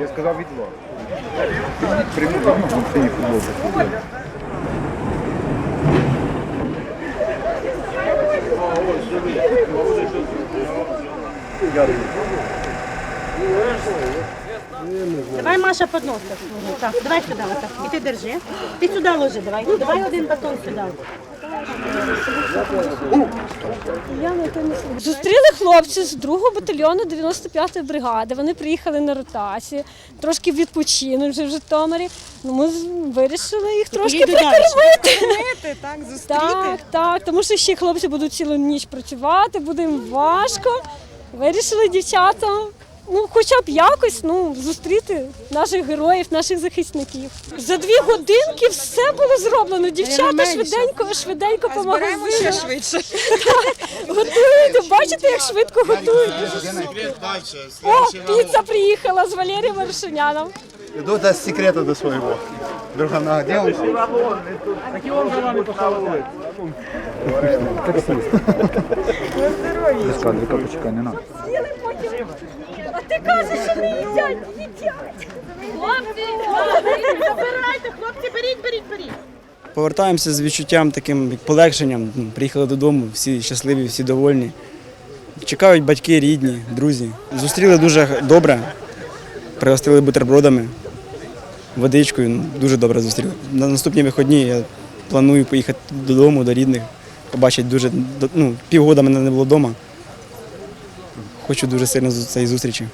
Я сказав від вас. На синій футболці. Давай, Маша, подносиш. Так, давай сюди. І ти держи. Ти сюди ложи, давай. Давай один батон сюди. Зустріли хлопці з 2-го батальйону 95-ї бригади. Вони приїхали на ротацію, трошки відпочинуть вже в Житомирі. Ну, ми вирішили їх трошки прикормити. Так, зустріти. Так, так, тому що ще хлопці будуть цілу ніч працювати, буде їм важко. Вирішили дівчатам, ну хоча б якось ну, зустріти наших героїв, наших захисників. За дві годинки все було зроблено. Дівчата швиденько, швиденько по ще швидше. готують. Бачите, як швидко готують. О, піца приїхала з Валерієм Маршиняном. Иду до секрета до своего. Другана, где он? Без кадрика почекай, не надо. А ти кажеш, що не їдять, їдять. Хлопці, забирайте, хлопці, беріть, беріть, беріть. Повертаємося з відчуттям таким як полегшенням. Ну, Приїхали додому, всі щасливі, всі довольні. Чекають батьки, рідні, друзі. Зустріли дуже добре, пригостили бутербродами, водичкою. Ну, дуже добре зустріли. На наступні вихідні я планую поїхати додому, до рідних, побачити дуже ну, півгода мене не було вдома. Хочу дуже сильно цієї зустрічі.